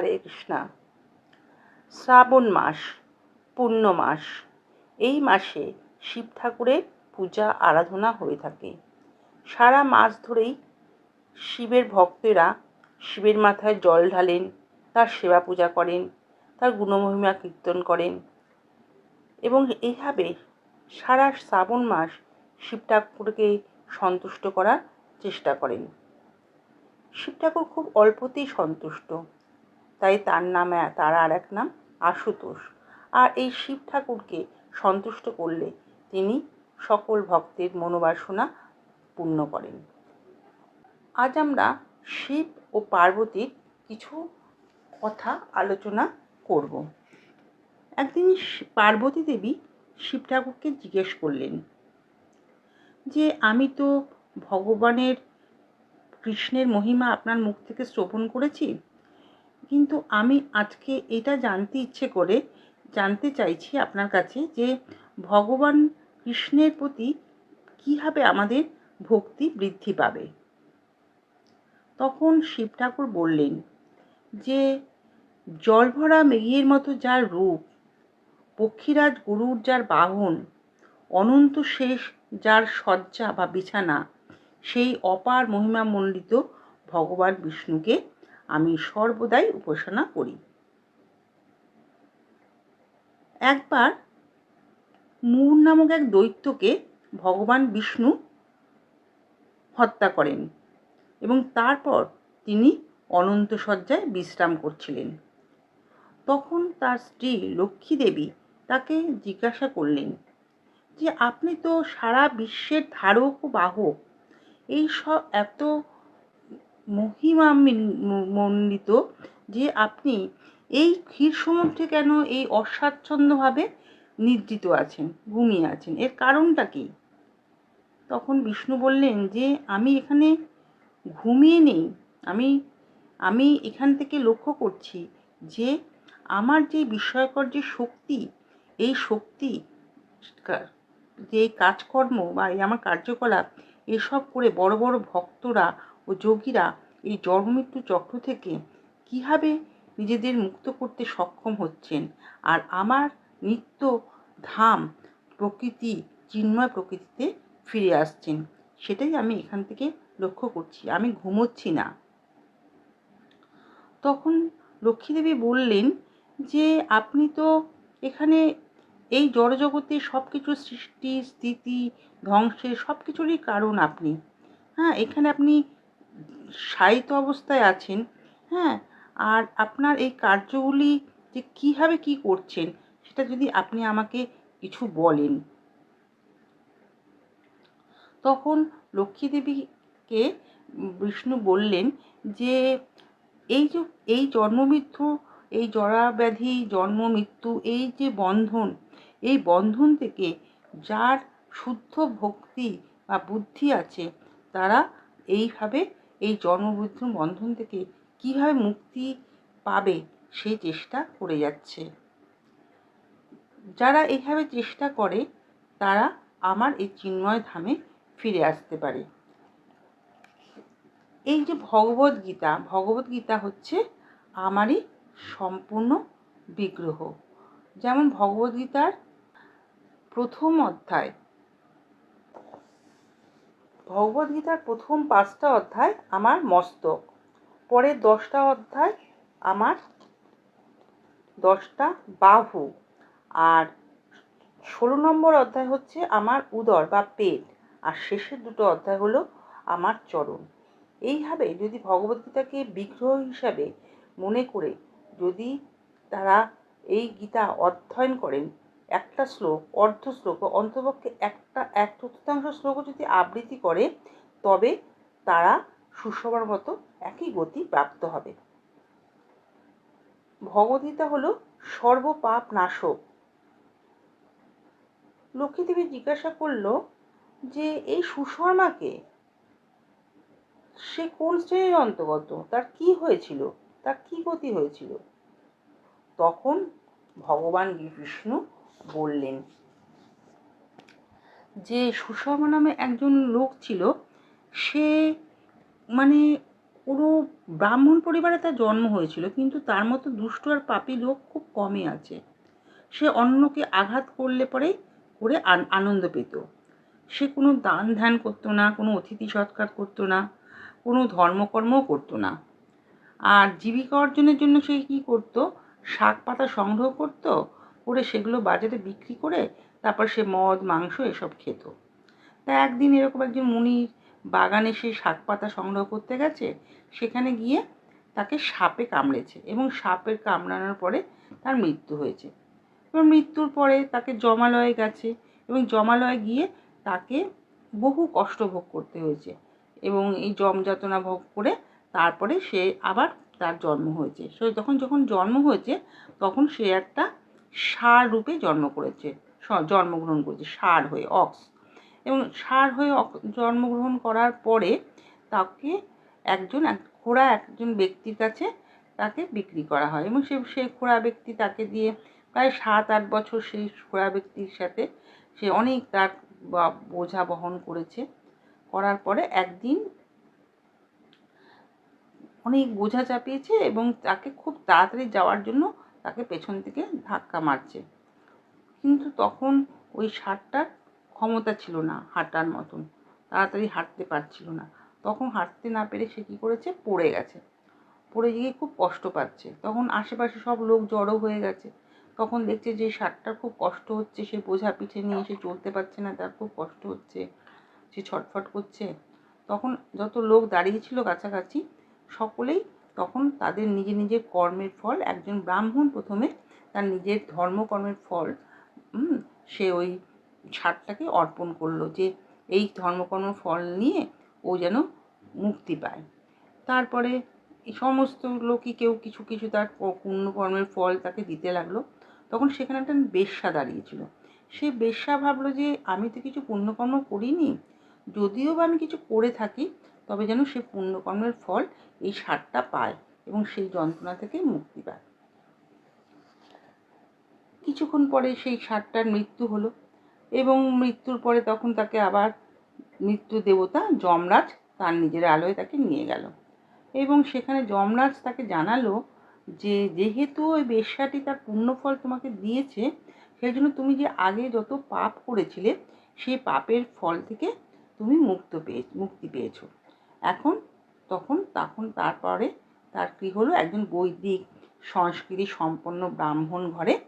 হরে কৃষ্ণা। শ্রাবণ মাস পূর্ণ মাস, এই মাসে শিব ঠাকুরের পূজা, আরাধনা হয়ে থাকে। সারা মাস ধরেই শিবের ভক্তেরা শিবের মাথায় জল ঢালেন, তার সেবা পূজা করেন, তার গুণমহিমা কীর্তন করেন এবং এইভাবে সারা শ্রাবণ মাস শিব ঠাকুরকে সন্তুষ্ট করার চেষ্টা করেন। শিব ঠাকুর খুব অল্পতেই সন্তুষ্ট। তাই তার নামে, তার আর এক নাম আশুতোষ। আর এই শিব ঠাকুরকে সন্তুষ্ট করলে তিনি সকল ভক্তের মনোবাসনা পূর্ণ করেন। আজ আমরা শিব ও পার্বতীর কিছু কথা আলোচনা করব। একদিন পার্বতী দেবী শিব ঠাকুরকে জিজ্ঞেস করলেন যে, আমি তো ভগবানের, কৃষ্ণের মহিমা আপনার মুখ থেকে শ্রবণ করেছি? কিন্তু আমি আজকে এটা জানতে ইচ্ছে করে, জানতে চাইছি আপনার কাছে যে ভগবান কৃষ্ণের প্রতি কীভাবে আমাদের ভক্তি বৃদ্ধি পাবে? তখন শিব ঠাকুর বললেন যে জলভরা মেঘের মতো যার রূপ, পক্ষীরাজ গরুর যার বাহন, অনন্ত শেষ যার শয্যা বা বিছানা, সেই অপার মহিমামণ্ডিত ভগবান বিষ্ণুকে আমি সর্বদাই উপাসনা করি। একবার মূর নামক এক দৈত্যকে ভগবান বিষ্ণু হত্যা করেন এবং তারপর তিনি অনন্ত শয্যায় বিশ্রাম করছিলেন। তখন তার স্ত্রী লক্ষ্মী দেবী তাকে জিজ্ঞাসা করলেন যে, আপনি তো সারা বিশ্বের ধারক ও বাহক, এই সব এত মহিমামণ্ডিত যে আপনি এই ক্ষীর সমুদ্রে কেন এই অস্বাচ্ছন্দ্যভাবে নিদ্রিত আছেন, ঘুমিয়ে আছেন? এর কারণটা কি? তখন বিষ্ণু বললেন যে, আমি এখানে ঘুমিয়ে নেই। আমি আমি এখান থেকে লক্ষ্য করছি যে আমার যে বিস্ময়কর যে শক্তি, এই শক্তি যে কাজকর্ম বা এই আমার কার্যকলাপ, এসব করে বড় বড় ভক্তরা ও যোগীরা এই জন্মমৃত্যু চক্র থেকে কীভাবে নিজেদের মুক্ত করতে সক্ষম হচ্ছেন? আর আমার নিত্য ধাম প্রকৃতি, চিন্ময় প্রকৃতিতে ফিরে আসছেন। সেটাই আমি এখান থেকে লক্ষ্য করছি। আমি ঘুমোচ্ছি না। তখন লক্ষ্মীদেবী বললেন যে, আপনি তো এখানে এই জড়জগতে সব কিছু সৃষ্টি, স্থিতি, ধ্বংসের সব কিছুরই কারণ আপনি। হ্যাঁ এখানে আপনি সাহিত অবস্থায় আছেন হ্যাঁ? আর আপনার এই কার্যগুলি যে কীভাবে কী করছেন, সেটা যদি আপনি আমাকে কিছু বলেন। তখন লক্ষ্মীদেবীকে বিষ্ণু বললেন যে, এই যে, এই জন্মমৃত্যু, এই জরাব্যাধি জন্ম মৃত্যু এই যে বন্ধন, এই বন্ধন থেকে যার শুদ্ধ ভক্তি বা বুদ্ধি আছে, তারা এইভাবে এই জন্মবৃদ্ধ বন্ধন থেকে কীভাবে মুক্তি পাবে সেই চেষ্টা করে যাচ্ছে। যারা এইভাবে চেষ্টা করে, তারা আমার এই চিন্ময় ধামে ফিরে আসতে পারে। এই যে ভগবদ গীতা গীতা হচ্ছে আমারই সম্পূর্ণ বিগ্রহ। যেমন ভগবদ্গীতার প্রথম অধ্যায় ভগবদ্গীতার প্রথম পাঁচটা অধ্যায় আমার মস্তক। পরের দশটা অধ্যায় আমার দশটা বাহু। আর ষোলো নম্বর অধ্যায় হচ্ছে আমার উদর বা পেট। আর শেষের দুটো অধ্যায় হলো আমার চরণ। এইভাবে যদি ভগবদ্গীতাকে বিগ্রহ হিসাবে মনে করে যদি তারা এই গীতা অধ্যয়ন করেন একটা শ্লোক, অর্ধ শ্লোক অন্তপক্ষে একটা, এক চতুর্থাংশ শ্লোক যদি আবৃত্তি করে, তবে তারা সুষমার মতো একই গতি প্রাপ্ত হবে। ভগবদ্গীতা হল সর্বপাপ নাশক। লক্ষ্মীদেবী জিজ্ঞাসা করল যে, এই সুশর্মাকে সে কোন শ্রেণির অন্তর্গত? তার কি হয়েছিল? তার কি গতি হয়েছিল? তখন ভগবান বিষ্ণু বললেন। যে সুশর্মা নামে একজন লোক ছিল, সে মানে কোনো ব্রাহ্মণ পরিবারে তার জন্ম হয়েছিল, কিন্তু তার মতো দুষ্ট আর পাপী লোক খুব কমই আছে। সে অন্যকে আঘাত করলে পরেই করে আনন্দ পেত। সে কোনো দান ধ্যান করতো না, কোনো অতিথি সৎকার করতো না, কোনো ধর্মকর্মও করতো না। আর জীবিকা অর্জনের জন্য সে কী করতো? শাক পাতা সংগ্রহ করতো করে সেগুলো বাজারে বিক্রি করে তারপর সে মদ, মাংস এসব খেত। তা একদিন এরকম একজন মুনির বাগানে সে শাক পাতা সংগ্রহ করতে গেছে, সেখানে গিয়ে তাকে সাপে কামড়েছে এবং সাপের কামড়ানোর পরে তার মৃত্যু হয়েছে। এবং মৃত্যুর পরে তাকে জমালয়ে গেছে এবং জমালয়ে গিয়ে তাকে বহু কষ্ট ভোগ করতে হয়েছে এবং এই জম যাতনা ভোগ করে তারপরে সে আবার তার জন্ম হয়েছে। সে তখন যখন জন্ম হয়েছে, তখন সে একটা ষাঁড় রূপে জন্ম করেছে জন্মগ্রহণ করেছে, সার হয়ে, অক্স। এবং সার হয়ে জন্মগ্রহণ করার পরে তাকে একজন, এক খোড়া একজন ব্যক্তির কাছে তাকে বিক্রি করা হয়। এবং সে, সেই খোড়া ব্যক্তি তাকে দিয়ে প্রায় সাত আট বছর সেই খোড়া ব্যক্তির সাথে সে অনেক তার বোঝা বহন করেছে। করার পরে একদিন অনেক বোঝা চাপিয়েছে এবং তাকে খুব তাড়াতাড়ি যাওয়ার জন্য তাকে পেছন থেকে ধাক্কা মারছে। কিন্তু তখন ওই ষাঁড়টার ক্ষমতা ছিল না হাঁটার মতন। তাড়াতাড়ি হাঁটতে পারছিল না। তখন হাঁটতে না পেরে সে কী করেছে? পড়ে গেছে। পড়ে গিয়ে খুব কষ্ট পাচ্ছে। তখন আশেপাশে সব লোক জড়ো হয়ে গেছে। তখন দেখছে যে ষাঁড়টার খুব কষ্ট হচ্ছে। সে বোঝা পিঠে নিয়ে সে চলতে পারছে না। তার খুব কষ্ট হচ্ছে। সে ছটফট করছে। তখন যত লোক দাঁড়িয়েছিল কাছাকাছি, সকলেই তখন তাদের নিজের নিজের কর্মের ফল, একজন ব্রাহ্মণ প্রথমে তার নিজের ধর্মকর্মের ফল সে ওই ষাঁড়টাকে অর্পণ করল যে এই ধর্মকর্ম ফল নিয়ে ও যেন মুক্তি পায়। তারপরে সমস্ত লোকই কেউ কিছু কিছু তার পুণ্যকর্মের ফল তাকে দিতে লাগল। তখন সেখানে একটা বেশ্যা দাঁড়িয়েছিল। সে বেশ্যা ভাবলো যে আমি তো কিছু পুণ্যকর্ম করিনি, যদিও বা আমি কিছু করে থাকি তবে যেন সে পুণ্যকর্মের ফল এই সারটা পায় এবং সেই যন্ত্রণা থেকে মুক্তি পায়। কিছুক্ষণ পরে সেই সারটার মৃত্যু হলো এবং মৃত্যুর পরে তখন তাকে আবার মৃত্যু দেবতা যমরাজ তার নিজের আলোয় তাকে নিয়ে গেল এবং সেখানে যমরাজ তাকে জানালো যে যেহেতু ওই বেশ্যাটি তার পুণ্যফল তোমাকে দিয়েছে, সেই জন্য তুমি যে আগে যত পাপ করেছিলে সেই পাপের ফল থেকে তুমি মুক্ত পেয়ে, মুক্তি পেয়েছ। এখন, তখন তখন, তারপরে, তার কী হলো? একজন বৈদিক সংস্কৃতি সম্পন্ন ব্রাহ্মণ ঘরে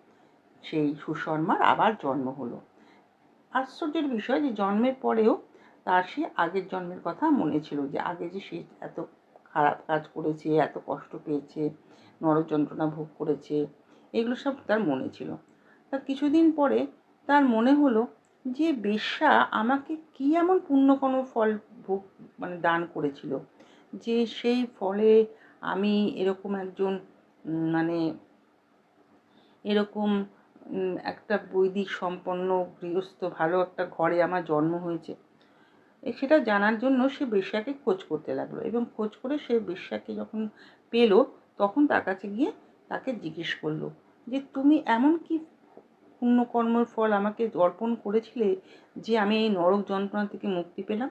সেই সুশর্মার আবার জন্ম হলো। আশ্চর্যের বিষয় যে জন্মের পরেও তার সে আগের জন্মের কথা মনে ছিল যে আগে যে সে এত খারাপ কাজ করেছে, এত কষ্ট পেয়েছে নরক যন্ত্রণা ভোগ করেছে, এগুলো সব তার মনে ছিল। তা কিছুদিন পরে তার মনে হলো যে বেশ্যা আমাকে কি এমন পুণ্যকর্ম ফল ভোগ মানে দান করেছিল। যে সেই ফলে আমি এরকম একজন মানে এরকম একটা বৈদিক সম্পন্ন গৃহস্থ, ভালো একটা ঘরে আমার জন্ম হয়েছে। সেটা জানার জন্য সে বেশ্যাকে খোঁজ করতে লাগল এবং খোঁজ করে সে বেশ্যাকে যখন পেল, তখন তার কাছে গিয়ে তাকে জিজ্ঞেস করল যে, তুমি এমন কি পুণ্যকর্মের ফল আমাকে অর্পণ করেছিলে যে আমি এই নরক যন্ত্রণা থেকে মুক্তি পেলাম?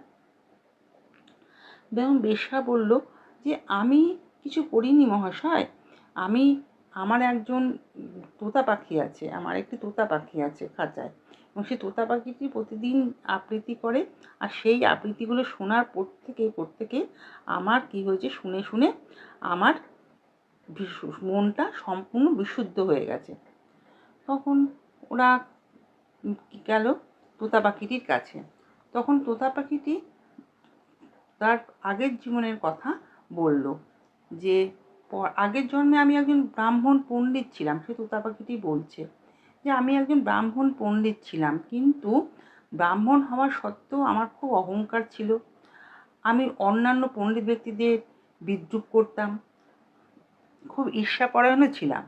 এবং বেশ্যা বলল যে, আমি কিছু করিনি মহাশয়। আমি, আমার একজন তোতা পাখি আছে, আমার একটি তোতা পাখি আছে খাঁচায়। এবং সেই তোতা পাখিটি প্রতিদিন আবৃত্তি করে আর সেই আবৃত্তিগুলো শোনার পর থেকে পর থেকে আমার কী হয়েছে শুনে শুনে আমার মনটা সম্পূর্ণ বিশুদ্ধ হয়ে গেছে। তখন ওরা গেল তোতা পাখিটির কাছে। তখন তোতা পাখিটি তার আগের জীবনের কথা বলল যে আগের জন্মে আমি একজন ব্রাহ্মণ পণ্ডিত ছিলাম, সে তোতা পাখিটি বলছে যে, আমি একজন ব্রাহ্মণ পণ্ডিত ছিলাম, কিন্তু ব্রাহ্মণ হওয়া সত্ত্বেও আমার খুব অহংকার ছিল। আমি অন্যান্য পণ্ডিত ব্যক্তিদের বিদ্রুপ করতাম, খুব ঈর্ষাপরায়ণও ছিলাম।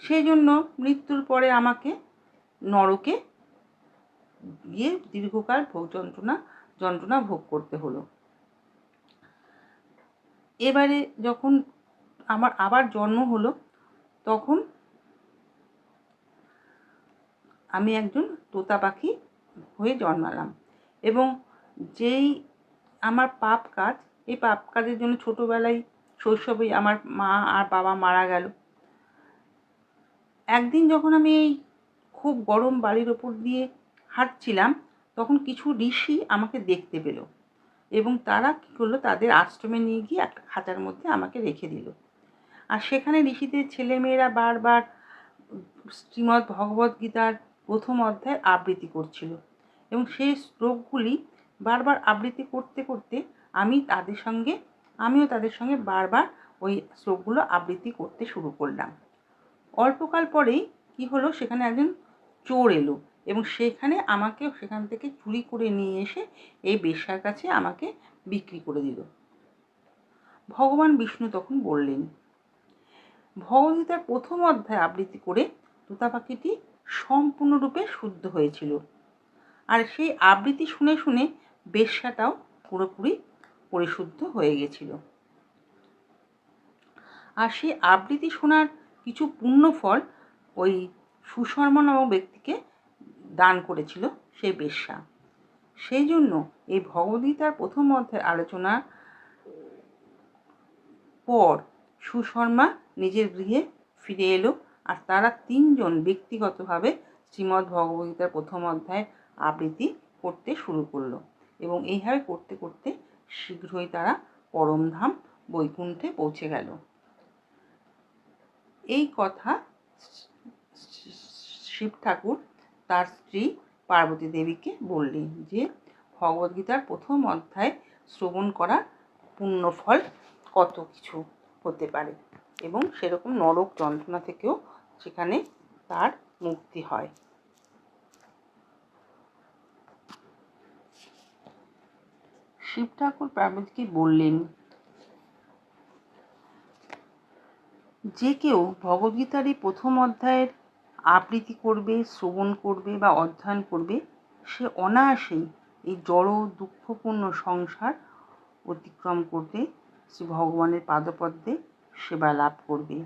সেই জন্য মৃত্যুর পরে আমাকে নরকে গিয়ে দীর্ঘকাল ভোগ যন্ত্রণা যন্ত্রণা ভোগ করতে হলো। এবারে যখন আমার আবার জন্ম হলো, তখন আমি একজন তোতা পাখি হয়ে জন্মালাম। এবং যেই আমার পাপ কাজ, এই পাপ কাজের জন্য ছোটোবেলায় শৈশবেই আমার মা আর বাবা মারা গেল। একদিন যখন আমি এই খুব গরম বাড়ির ওপর দিয়ে হাঁটছিলাম, তখন কিছু ঋষি আমাকে দেখতে পেল। এবং তারা কী করল? তাদের আশ্রমে নিয়ে গিয়ে একটা খাঁচার মধ্যে আমাকে রেখে দিল। আর সেখানে ঋষিদের ছেলেমেয়েরা বারবার শ্রীমদ্ ভগবদ্ গীতার প্রথম অধ্যায় আবৃত্তি করছিল এবং সেই শ্লোকগুলি বারবার আবৃত্তি করতে করতে আমি তাদের সঙ্গে, আমিও তাদের সঙ্গে বারবার ওই শ্লোকগুলো আবৃত্তি করতে শুরু করলাম। অল্পকাল পরেই কি হলো? সেখানে একজন চোর এলো। এবং সেখানে আমাকে সেখান থেকে চুরি করে নিয়ে এসে এই বেশ্যার কাছে আমাকে বিক্রি করে দিল। ভগবান বিষ্ণু তখন বললেন, ভগবদ্গীতার প্রথম অধ্যায় আবৃত্তি করে তোতা পাখিটি সম্পূর্ণরূপে শুদ্ধ হয়েছিল। আর সেই আবৃত্তি শুনে শুনে বেশ্যাটাও পুরোপুরি পরিশুদ্ধ হয়ে গেছিল। আর সেই আবৃত্তি শোনার কিছু পুণ্যফল ওই সুশর্মা নামক ব্যক্তিকে দান করেছিল সেই বেশ্যা। সেই জন্য এই ভগবদ্গীতার প্রথম অধ্যায়ের আলোচনা পর সুশর্মা নিজের গৃহে ফিরে এলো আর তারা তিনজন ব্যক্তিগতভাবে শ্রীমদ্ ভগবদ্গীতার প্রথম অধ্যায় আবৃত্তি করতে শুরু করল এবং এইভাবে করতে করতে শীঘ্রই তারা পরমধাম বৈকুণ্ঠে পৌঁছে গেল। এই কথা শিব ঠাকুর তার স্ত্রী পার্বতী দেবীকে বললেন যে, ভগবদ্গীতার প্রথম অধ্যায় শ্রবণ করা পুণ্যফল কত কিছু হতে পারে? এবং সেরকম নরক যন্ত্রণা থেকেও সেখানে তার মুক্তি হয়। শিব ঠাকুর পার্বতীকে বললেন, যে কেউ ভগবদ্গীতার এই প্রথম অধ্যায়ের আবৃত্তি করবে, শ্রবণ করবে বা অধ্যয়ন করবে, সে অনায়াসেই এই জড় দুঃখপূর্ণ সংসার অতিক্রম করতে শ্রী ভগবানের পাদপদ্মে সেবা লাভ করবে।